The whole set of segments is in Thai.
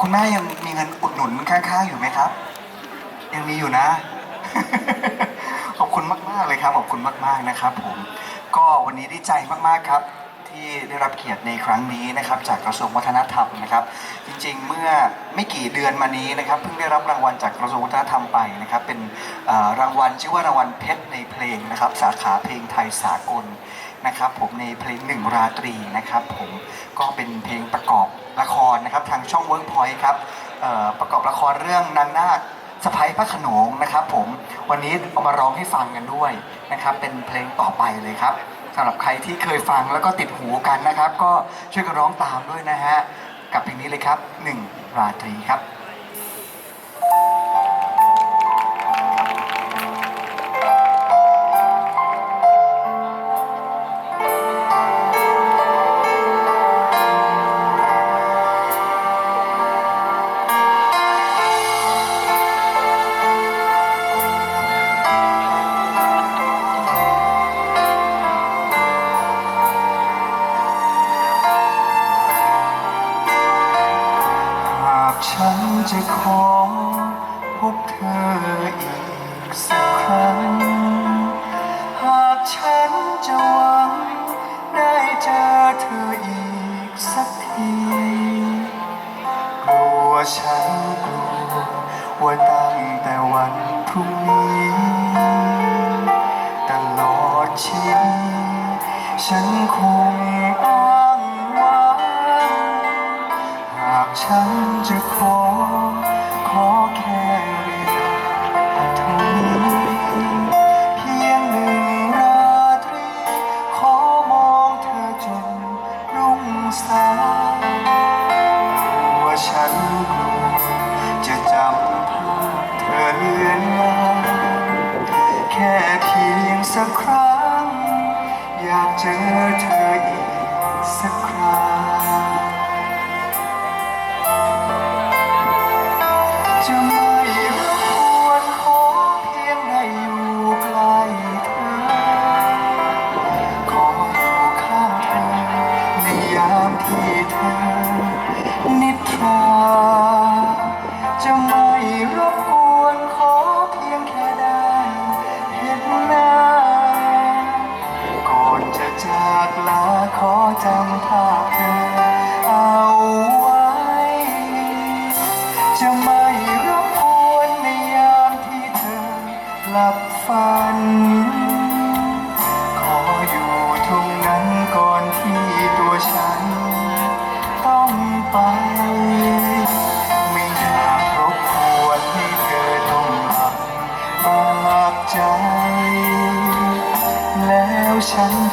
คุณแม่ยังมีเงินอุดหนุนข้างๆอยู่ไหมครับ ยังมีอยู่นะ ขอบคุณมากๆเลยครับ ขอบคุณมากๆนะครับ ผม ก็วันนี้ดีใจมากๆครับ ที่ได้รับเกียรติในครั้งนี้นะครับ จากกระทรวงวัฒนธรรมนะครับ จริงๆ เมื่อไม่กี่เดือนมานี้นะครับเพิ่งได้รับรางวัลจากกระทรวงวัฒนธรรมไปนะครับ เป็นรางวัลชื่อว่ารางวัลเพชรในเพลงนะครับ สาขาเพลงไทยสากลนะครับผมในเพลงหนึ่งราตรีนะครับ ผมก็เป็นเพลงประกอบละครางช่อง Workpoint ครับประกอบละครเรื่องนางนาคสะพ้ายพระขนงนะครับ ผมวันนี้เอามาร้องให้ฟังกันด้วยนะครับ เป็นเพลงต่อไปเลยครับสำหรับใครที่เคยฟังแล้วก็ติดหูกันนะครับ ก็ช่วยกันร้องตามด้วยนะฮะกับเพลงนี้เลยครับหนึ่งราตรีครับ จะขอพบเธออีกสักครั้ง หากฉันจะหวัง ได้เจอเธออีกสักทีกลัวฉันกลัวว่าตั้งแต่วันพรุ่งนี้ตลอดชีวิตฉันคง สางกลัวฉันกลัวจะจำภาพเธอเลือนลางแค่เพียงสักครั้ง อยากเจอเธอ ที่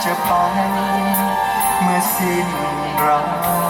จะไปเมื่อสิ้นรัก